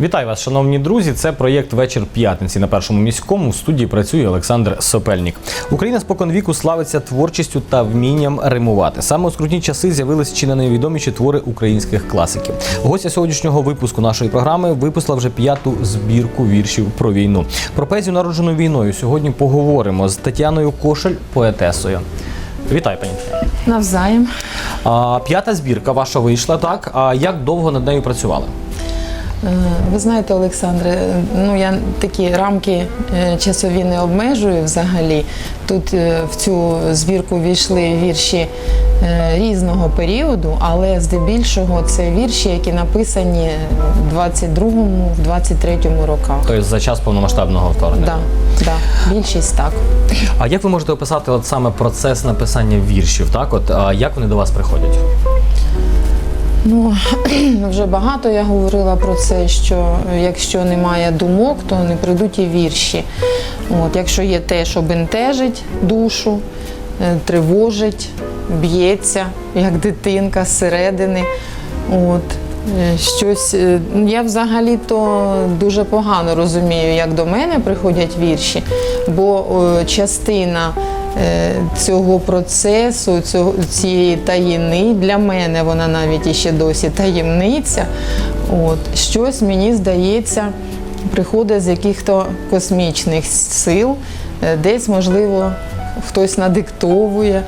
Вітаю вас, шановні друзі. Це проєкт Вечір п'ятниці на першому міському. В студії працює Олександр Сопельник. Україна споконвіку славиться творчістю та вмінням римувати. Саме у скрутні часи з'явились чи не найвідоміші твори українських класиків. Гостя сьогоднішнього випуску нашої програми випустила вже п'яту збірку віршів про війну. Про поезію народжену війною сьогодні поговоримо з Тетяною Кошель, поетесою. Вітаю, пані. Навзаєм. А, П'ята збірка ваша вийшла, так? А як довго над нею працювали? Е, Ви знаєте, Олександре, ну я такі рамки е, часові не обмежую взагалі. Тут е, в цю збірку війшли вірші різного періоду, але здебільшого це вірші, які написані в 22-му, в 23-му роках. Тобто за час повномасштабного вторгнення? Да, да, більшість так. А як ви можете описати от саме процес написання віршів? Так, от як вони до вас приходять? Ну вже багато я говорила про це, що якщо немає думок, то не прийдуть і вірші. От, якщо є те, що бентежить душу, е, тривожить, б'ється, як дитинка зсередини. От, е, щось, е, я взагалі-то дуже погано розумію, як до мене приходять вірші, бо частина цього процесу, цього, цієї таїни для мене вона навіть іще досі таємниця. От, щось мені здається, приходить з яких-то космічних сил, е, десь, можливо, хтось надиктовує.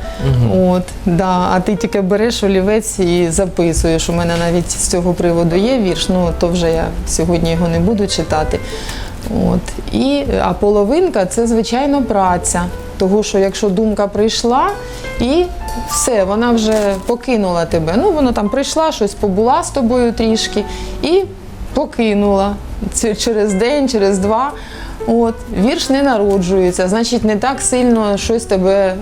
От, да, а ти тільки береш олівець і записуєш. У мене навіть з цього приводу є вірш, ну то вже я сьогодні його не буду читати. От. І, а половинка це, звичайно, праця. Того, що якщо думка прийшла і все, вона вже покинула тебе. Ну, вона там прийшла, щось побула з тобою трішки і покинула Це через день, через два. От, вірш не народжується, значить, не так сильно щось тебе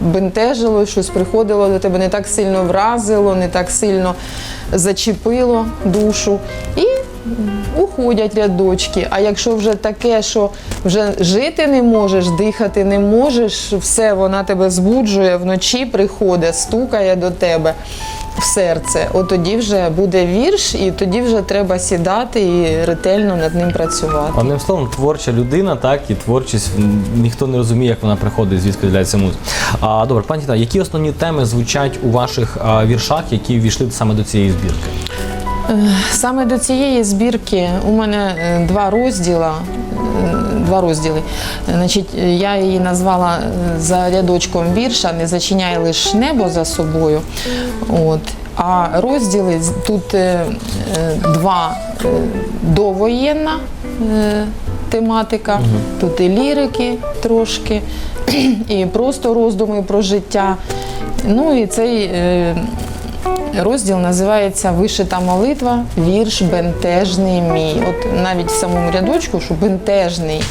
бентежило, щось приходило до тебе, не так сильно вразило, не так сильно зачепило душу. І уходять рядочки. А якщо вже таке, що вже жити не можеш, дихати не можеш, все вона тебе збуджує, вночі приходить, стукає до тебе в серце, от тоді вже буде вірш, і тоді вже треба сідати і ретельно над ним працювати. Одним словом, творча людина, так і творчість ніхто не розуміє, як вона приходить, звідки з'являється музика. А добре, пані Тіна, які основні теми звучать у ваших а, віршах, які ввійшли саме до цієї збірки? Саме до цієї збірки у мене е, два розділи. Два розділи. Значить, я її назвала е, за рядочком вірша Не зачиняй лиш небо за собою. От. А розділи тут е, е, два е, довоєнна е, тематика, тут і лірики трошки, і просто роздуми про життя. Ну і цей е, Розділ називається Вишита молитва, вірш бентежний мій. От навіть в самому рядочку, що бентежний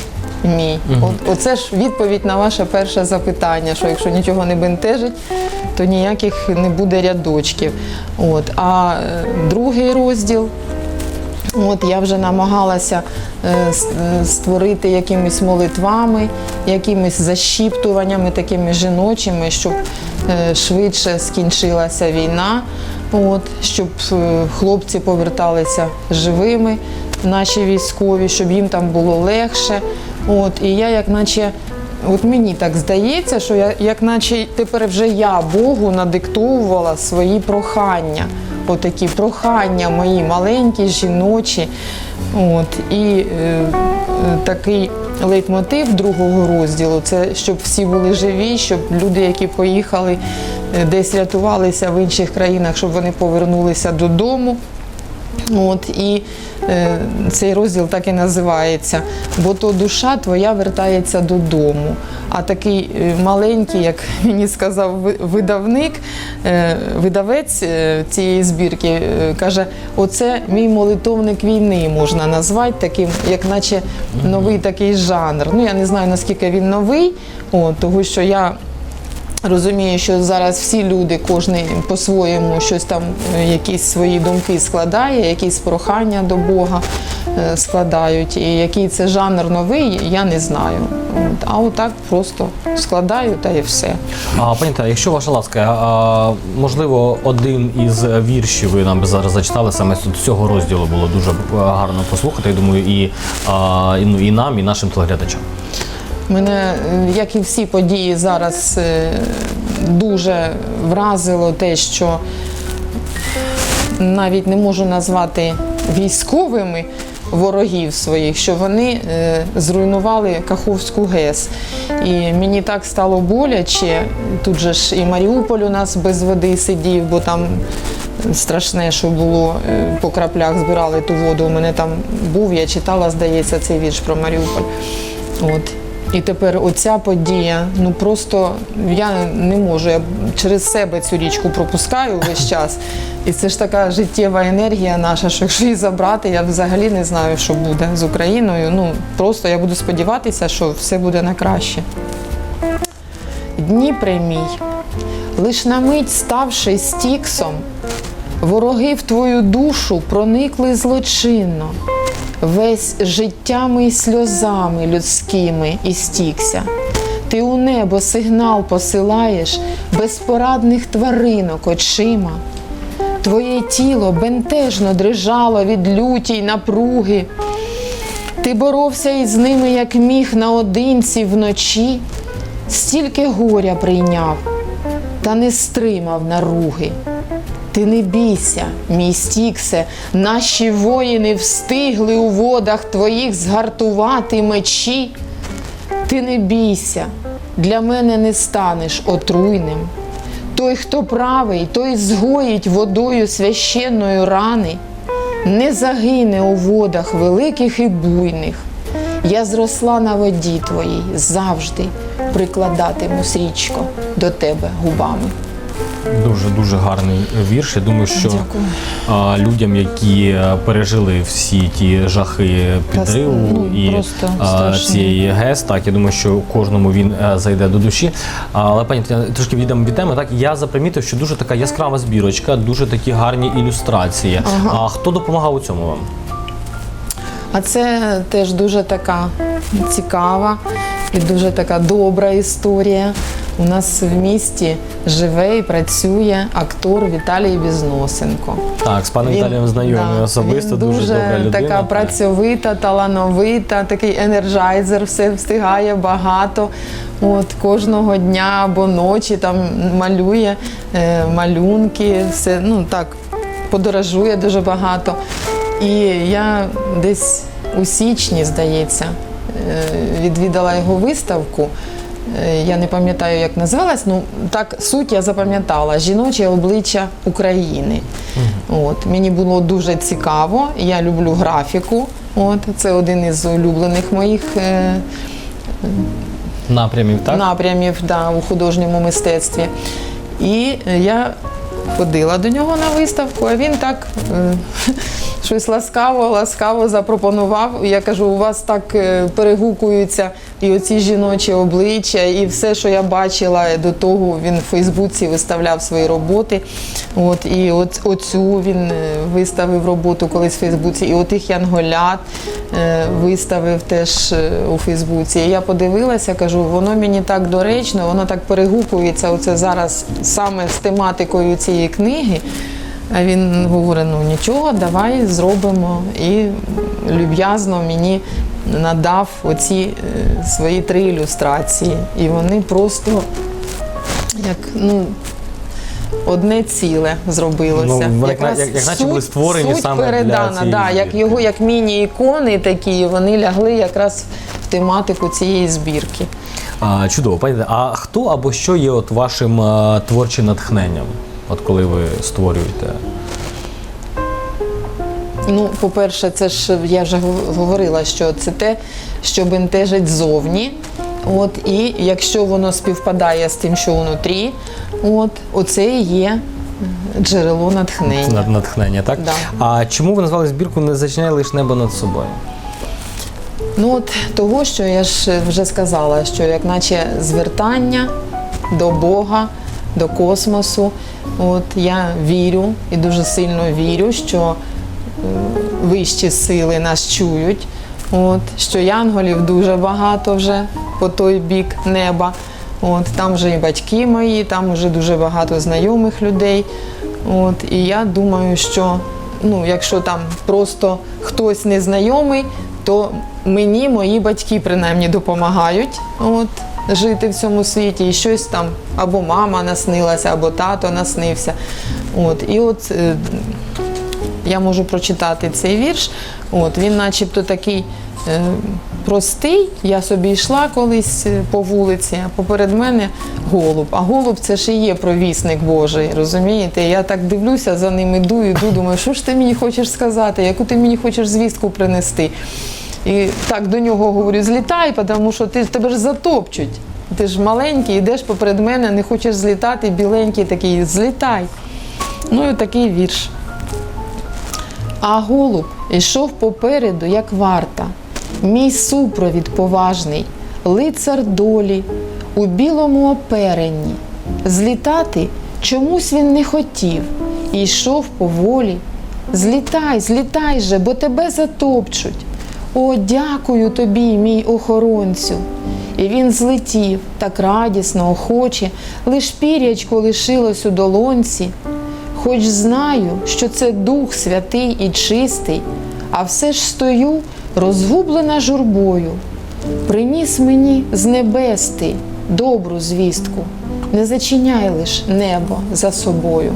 мій. От, оце ж відповідь на ваше перше запитання, що якщо нічого не бентежить, то ніяких не буде рядочків. От. А е, другий розділ От я вже намагалася е, е, створити якимись молитвами, якимись защіптуваннями такими жіночими, щоб швидше скінчилася війна, от, щоб е, хлопці поверталися живими, наші військові, щоб їм там було легше. От, і я, як наче, от мені так здається, що я, як наче тепер вже я Богу надиктовувала свої прохання отакі прохання мої маленькі, жіночі. От, і е, е, такий лейтмотив другого розділу це щоб всі були живі, щоб люди, які поїхали е, десь рятувалися в інших країнах, щоб вони повернулися додому. От, і е, цей розділ так і називається, бо то душа твоя вертається додому. А такий е, маленький, як мені сказав видавник, е, видавець е, цієї збірки, е, каже: оце мій молитовник війни можна назвати таким, як наче новий такий жанр. Ну я не знаю наскільки він новий, от, тому що я Розумію, що зараз всі люди, кожен по-своєму щось там, е, якісь свої думки складає, якісь прохання до Бога. е, складають. І який це жанр новий, я не знаю. А отак просто складаю та і все. А пані Та, якщо ваша ласка, можливо, один із віршів ви нам зараз зачитали саме з цього розділу було дуже е, гарно послухати. Я думаю, і, і, ну, і нам, і нашим телеглядачам. Мене, як і всі події, зараз е, дуже вразило те, що навіть не можу назвати військовими ворогів своїх, що вони е, зруйнували Каховську ГЕС. І мені так стало боляче. Тут же ж і Маріуполь у нас без води сидів, бо там страшне, що було, е, по краплях збирали ту воду. У мене там був, я читала, здається, цей вірш про Маріуполь. От. І тепер оця подія, ну просто я не можу. Я через себе цю річку пропускаю весь час. І це ж така життєва енергія наша, що якщо її забрати, я взагалі не знаю, що буде з Україною. Ну просто я буду сподіватися, що все буде на краще. Дніпре мій, лиш на мить ставши стіксом, вороги в твою душу проникли злочинно. Весь життями й сльозами людськими істікся. Ти у небо сигнал посилаєш безпорадних тваринок очима. Твоє тіло бентежно дрижало від люті й напруги. Ти боровся із ними, як міг наодинці вночі, стільки горя прийняв, та не стримав наруги. Ти не бійся, мій стіксе, наші воїни встигли у водах твоїх згартувати мечі. Ти не бійся, для мене не станеш отруйним. Той, хто правий, той згоїть водою священної рани, не загине у водах великих і буйних. Я зросла на воді твоїй завжди прикладатимусь річко до тебе губами. Дуже дуже гарний вірш. Я думаю, що Дякую. людям, які е, пережили всі ті жахи підриву ну, і а, цієї ГЕС, так я думаю, що кожному він е, зайде до душі. А, Але пані трошки відійдемо від теми. Так я запримітив, що дуже така яскрава збірочка, дуже такі гарні ілюстрації. А хто допомагав у цьому вам? А це теж дуже така цікава і дуже така добра історія. У нас в місті живе і працює актор Віталій Бізносенко. Так, з паном Віталієм знайомий да, особисто, він дуже, дуже добра людина. така працьовита, талановита, такий енерджайзер, все встигає багато. От кожного дня або ночі там малює е, малюнки, все ну так подорожує дуже багато. І я десь у січні, здається, е, відвідала його виставку. Е, Я не пам'ятаю, як називалась, ну так суть я запам'ятала жіноче обличчя України. От мені було дуже цікаво. Я люблю графіку. От це один із улюблених моїх е, Напрямів, так? напрямів да, у художньому мистецтві. І е, я ходила до нього на виставку, а він так е, щось ласкаво, ласкаво запропонував. Я кажу, у вас так е, перегукуються і оці жіночі обличчя, і все, що я бачила до того, він в Фейсбуці виставляв свої роботи. От, і от, оцю він е, виставив роботу колись в Фейсбуці, і отих янголят е, виставив теж е, у Фейсбуці. І я подивилася, кажу, воно мені так доречно, воно так перегукується оце зараз саме з тематикою цієї книги. А він говорить: ну нічого, давай зробимо. І люб'язно мені надав оці е, свої три ілюстрації. І вони просто як ну. Одне ціле зробилося. Ну, вони як- як- як наче були створені суть саме для передана, цієї да, як його як міні-ікони такі, вони лягли якраз в тематику цієї збірки. А, чудово, пані, а хто або що є от вашим а, творчим натхненням? От коли ви створюєте? Ну, по-перше, це ж я вже говорила, що це те, що бентежить ззовні. От, і якщо воно співпадає з тим, що внутрі, от, оце і є джерело натхнення. Натхнення, так? Да. А чому ви назвали збірку Не зачиняй лиш небо над собою? Ну от того, що я ж вже сказала, що як наче звертання до Бога, до космосу. От я вірю і дуже сильно вірю, що вищі сили нас чують. От, що янголів дуже багато вже по той бік неба. От, там вже і батьки мої, там вже дуже багато знайомих людей. От, і я думаю, що ну, якщо там просто хтось незнайомий, то мені мої батьки принаймні допомагають от, жити в цьому світі. І щось там або мама наснилася, або тато наснився. От, і от е, я можу прочитати цей вірш. От, він начебто такий е, простий. Я собі йшла колись е, по вулиці, а поперед мене голуб. А голуб це ж і є провісник Божий, розумієте? Я так дивлюся за ним, іду, іду, думаю, що ж ти мені хочеш сказати, яку ти мені хочеш звістку принести. І так до нього говорю: злітай, тому що ти, тебе ж затопчуть. Ти ж маленький, йдеш поперед мене, не хочеш злітати, біленький такий, злітай. Ну і такий вірш. А голуб йшов попереду, як варта, мій супровід поважний, лицар долі у білому оперенні. Злітати чомусь він не хотів і йшов поволі. Злітай, злітай же, бо тебе затопчуть. О, дякую тобі, мій охоронцю. І він злетів так радісно, охоче, лиш пірячко лишилось у долонці. Хоч знаю, що це Дух святий і чистий, а все ж стою розгублена журбою. Приніс мені з небес ти добру звістку, не зачиняй лиш небо за собою.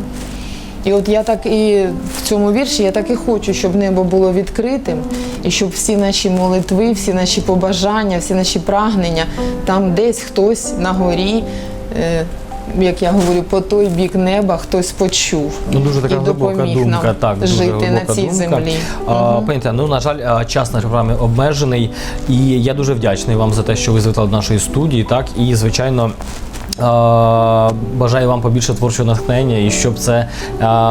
І от я так і в цьому вірші я так і хочу, щоб небо було відкритим, і щоб всі наші молитви, всі наші побажання, всі наші прагнення, там десь хтось на горі, е, як я говорю, по той бік неба хтось почув Ну, дуже така і глибока допоміг думка, нам так, дуже жити на цій думка. землі. А, Пані ну на жаль, час нашої програми обмежений, і я дуже вдячний вам за те, що ви завітали до нашої студії. Так і звичайно. Бажаю вам побільше творчого натхнення і щоб це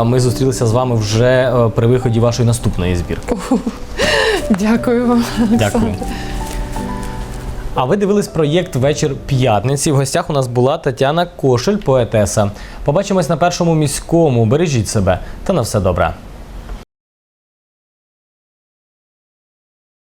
ми зустрілися з вами вже е, при виході вашої наступної збірки. Дякую вам. Дякую. А ви дивились проєкт Вечір п'ятниці. В гостях у нас була Тетяна Кошель, поетеса. Побачимось на першому міському. Бережіть себе та на все добре.